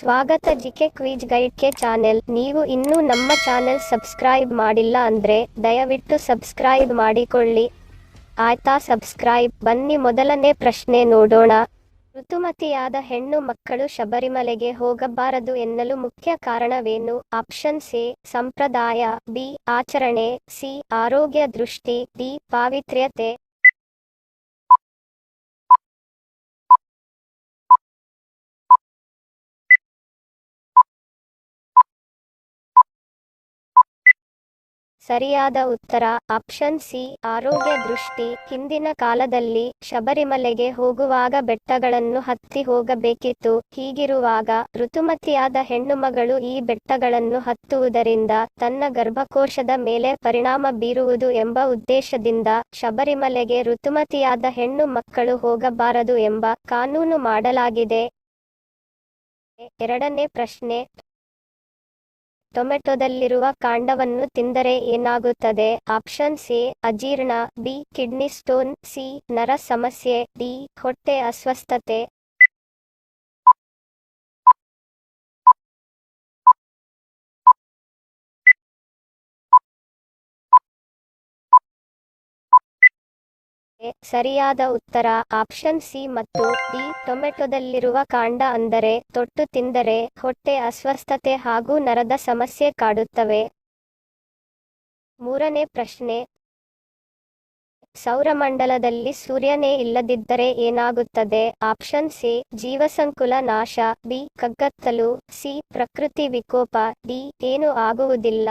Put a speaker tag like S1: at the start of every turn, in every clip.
S1: ಸ್ವಾಗತ GK quiz ಗೈಡ್ಗೆ channel. ನೀವು ಇನ್ನೂ ನಮ್ಮ ಚಾನೆಲ್ ಸಬ್ಸ್ಕ್ರೈಬ್ ಮಾಡಿಲ್ಲ ಅಂದ್ರೆ ದಯವಿಟ್ಟು ಸಬ್ಸ್ಕ್ರೈಬ್ ಮಾಡಿಕೊಳ್ಳಿ. ಆಯ್ತಾ ಸಬ್ಸ್ಕ್ರೈಬ್? ಬನ್ನಿ ಮೊದಲನೇ ಪ್ರಶ್ನೆ ನೋಡೋಣ. ಋತುಮತಿಯಾದ ಹೆಣ್ಣು ಮಕ್ಕಳು ಶಬರಿಮಲೆಗೆ ಹೋಗಬಾರದು ಎನ್ನಲು ಮುಖ್ಯ ಕಾರಣವೇನು? ಆಪ್ಷನ್ ಎ, ಸಂಪ್ರದಾಯ, ಬಿ, ಆಚರಣೆ, ಸಿ, ಆರೋಗ್ಯ ದೃಷ್ಟಿ, ಡಿ, ಪಾವಿತ್ರ್ಯತೆ ಸರಿಯಾದ ಉತ್ತರ. ಆಪ್ಷನ್ ಸಿ, ಆರೋಗ್ಯ ದೃಷ್ಟಿ. ಹಿಂದಿನ ಕಾಲದಲ್ಲಿ ಶಬರಿಮಲೆಗೆ ಹೋಗುವಾಗ ಬೆಟ್ಟಗಳನ್ನು ಹತ್ತಿ ಹೋಗಬೇಕಿತ್ತು. ಹೀಗಿರುವಾಗ ಋತುಮತಿಯಾದ ಹೆಣ್ಣುಮಗಳು ಈ ಬೆಟ್ಟಗಳನ್ನು ಹತ್ತುವುದರಿಂದ ತನ್ನ ಗರ್ಭಕೋಶದ ಮೇಲೆ ಪರಿಣಾಮ ಬೀರುವುದು ಎಂಬ ಉದ್ದೇಶದಿಂದ ಶಬರಿಮಲೆಗೆ ಋತುಮತಿಯಾದ ಹೆಣ್ಣು ಮಕ್ಕಳು ಹೋಗಬಾರದು ಎಂಬ ಕಾನೂನು ಮಾಡಲಾಗಿದೆ. ಎರಡನೇ ಪ್ರಶ್ನೆ ಟೊಮೆಟೊದಲ್ಲಿರುವ ಕಾಂಡವನ್ನು ತಿಂದರೆ ಏನಾಗುತ್ತದೆ? ಆಪ್ಷನ್ ಸಿ, ಅಜೀರ್ಣ, ಬಿ, ಕಿಡ್ನಿ ಸ್ಟೋನ್, ಸಿ ನರ ಸಮಸ್ಯೆ ಡಿ, ಹೊಟ್ಟೆ ಅಸ್ವಸ್ಥತೆ ಸರಿಯಾದ ಉತ್ತರ. ಆಪ್ಷನ್ ಸಿ ಮತ್ತು ಡಿ, ಟೊಮೆಟೊದಲ್ಲಿರುವ ಕಾಂಡ ಅಂದರೆ ತೊಟ್ಟು ತಿಂದರೆ ಹೊಟ್ಟೆ ಅಸ್ವಸ್ಥತೆ ಹಾಗೂ ನರದ ಸಮಸ್ಯೆ ಕಾಡುತ್ತವೆ. ಮೂರನೇ ಪ್ರಶ್ನೆ. ಸೌರಮಂಡಲದಲ್ಲಿ ಸೂರ್ಯನೇ ಇಲ್ಲದಿದ್ದರೆ ಏನಾಗುತ್ತದೆ? ಆಪ್ಷನ್ ಸಿ, ಜೀವಸಂಕುಲ ನಾಶ. ಬಿ, ಕಗ್ಗತ್ತಲು. ಸಿ, ಪ್ರಕೃತಿ ವಿಕೋಪ. ಡಿ, ಏನು ಆಗುವುದಿಲ್ಲ.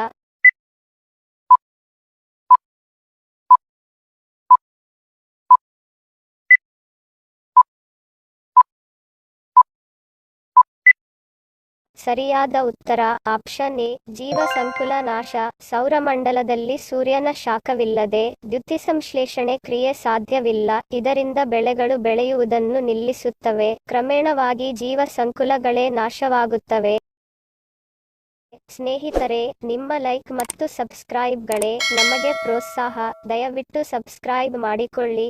S1: ಸರಿಯಾದ ಉತ್ತರ. ಆಪ್ಷನ್ ಎ ಜೀವ ಸಂಕುಲ ನಾಶ. ಸೌರಮಂಡಲದಲ್ಲಿ ಸೂರ್ಯನ ಶಾಖವಿಲ್ಲದೆ ದ್ಯುತಿಸಂಶ್ಲೇಷಣೆ ಕ್ರಿಯೆ ಸಾಧ್ಯವಿಲ್ಲ. ಇದರಿಂದ ಬೆಳೆಗಳು ಬೆಳೆಯುವುದನ್ನು ನಿಲ್ಲಿಸುತ್ತವೆ. ಕ್ರಮೇಣವಾಗಿ ಜೀವ ಸಂಕುಲಗಳೇ ನಾಶವಾಗುತ್ತವೆ. ಸ್ನೇಹಿತರೆ, ನಿಮ್ಮ ಲೈಕ್ ಮತ್ತು ಸಬ್ಸ್ಕ್ರೈಬ್ಗಳೇ ನಮಗೆ ಪ್ರೋತ್ಸಾಹ. ದಯವಿಟ್ಟು ಸಬ್ಸ್ಕ್ರೈಬ್ ಮಾಡಿಕೊಳ್ಳಿ.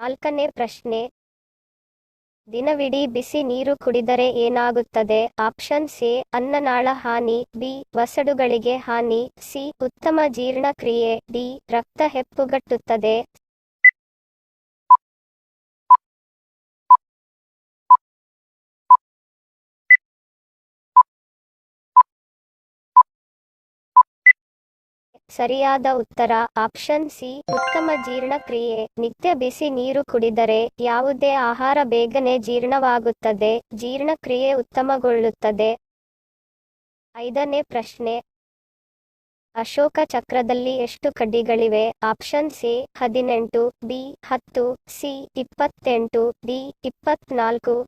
S1: ನಾಲ್ಕನೇ ಪ್ರಶ್ನೆ ದಿನವಿಡೀ ಬಿಸಿ ನೀರು ಕುಡಿದರೆ ಏನಾಗುತ್ತದೆ? ಆಪ್ಷನ್ ಸಿ ಅನ್ನನಾಳ ಹಾನಿ, ಬಿ, ವಸಡುಗಳಿಗೆ ಹಾನಿ, ಸಿ, ಉತ್ತಮ ಜೀರ್ಣಕ್ರಿಯೆ, ಡಿ, ರಕ್ತ ಹೆಪ್ಪುಗಟ್ಟುತ್ತದೆ. ಸರಿಯಾದ ಉತ್ತರ. Option C. ಉತ್ತಮ ಜೀರ್ಣಕ್ರಿಯೆ. ನಿತ್ಯ ಬಿಸಿ ನೀರು ಕುಡಿದರೆ ಯಾವುದೇ ಆಹಾರ ಬೇಗನೆ ಜೀರ್ಣವಾಗುತ್ತದೆ. ಜೀರ್ಣಕ್ರಿಯೆ ಉತ್ತಮಗೊಳ್ಳುತ್ತದೆ. ಐದನೇ ಪ್ರಶ್ನೆ. ಅಶೋಕ ಚಕ್ರದಲ್ಲಿ ಎಷ್ಟು ಕಡ್ಡಿಗಳಿವೆ? Option C. ಹದಿನೆಂಟು, ಬಿ ಹತ್ತು, ಸಿ ಇಪ್ಪತ್ತೆಂಟು, ಡಿ ಇಪ್ಪತ್ನಾಲ್ಕು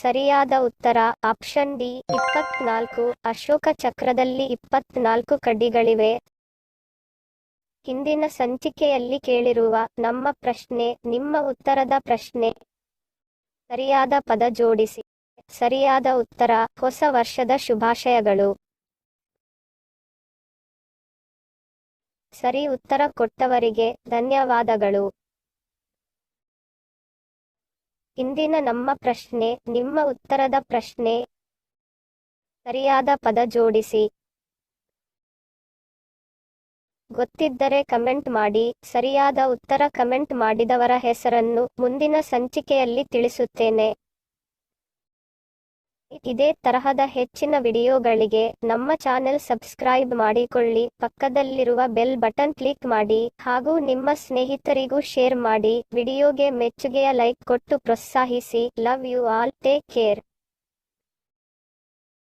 S1: ಸರಿಯಾದ ಉತ್ತರ, ಆಪ್ಷನ್ ಡಿ, ಇಪ್ಪತ್ನಾಲ್ಕು, ಅಶೋಕ ಚಕ್ರದಲ್ಲಿ ಇಪ್ಪತ್ನಾಲ್ಕು ಕಡ್ಡಿಗಳಿವೆ ಹಿಂದಿನ ಸಂಚಿಕೆಯಲ್ಲಿ ಕೇಳಿರುವ ನಮ್ಮ ಪ್ರಶ್ನೆ, ನಿಮ್ಮ ಉತ್ತರದ ಪ್ರಶ್ನೆ. ಸರಿಯಾದ ಪದ ಜೋಡಿಸಿ. ಸರಿಯಾದ ಉತ್ತರ, ಹೊಸ ವರ್ಷದ ಶುಭಾಶಯಗಳು. ಸರಿ ಉತ್ತರ ಕೊಟ್ಟವರಿಗೆ ಧನ್ಯವಾದಗಳು. ಇಂದಿನ ನಮ್ಮ ಪ್ರಶ್ನೆ, ನಿಮ್ಮ ಉತ್ತರದ ಪ್ರಶ್ನೆ. ಸರಿಯಾದ ಪದ ಜೋಡಿಸಿ. ಗೊತ್ತಿದ್ದರೆ ಕಮೆಂಟ್ ಮಾಡಿ, ಸರಿಯಾದ ಉತ್ತರ ಕಮೆಂಟ್ ಮಾಡಿದವರ ಹೆಸರನ್ನು ಮುಂದಿನ ಸಂಚಿಕೆಯಲ್ಲಿ ತಿಳಿಸುತ್ತೇನೆ. ಇದೇ ತರಹದ ಹೆಚ್ಚಿನ ವಿಡಿಯೋಗಳಿಗೆ ನಮ್ಮ ಚಾನೆಲ್ ಸಬ್ಸ್ಕ್ರೈಬ್ ಮಾಡಿಕೊಳ್ಳಿ, ಪಕ್ಕದಲ್ಲಿರುವ ಬೆಲ್ ಬಟನ್ ಕ್ಲಿಕ್ ಮಾಡಿ ಹಾಗೂ ನಿಮ್ಮ ಸ್ನೇಹಿತರಿಗೂ ಶೇರ್ ಮಾಡಿ. ವಿಡಿಯೋಗೆ ಮೆಚ್ಚುಗೆಯ ಲೈಕ್ ಕೊಟ್ಟು ಪ್ರೋತ್ಸಾಹಿಸಿ. Love you all. Take care.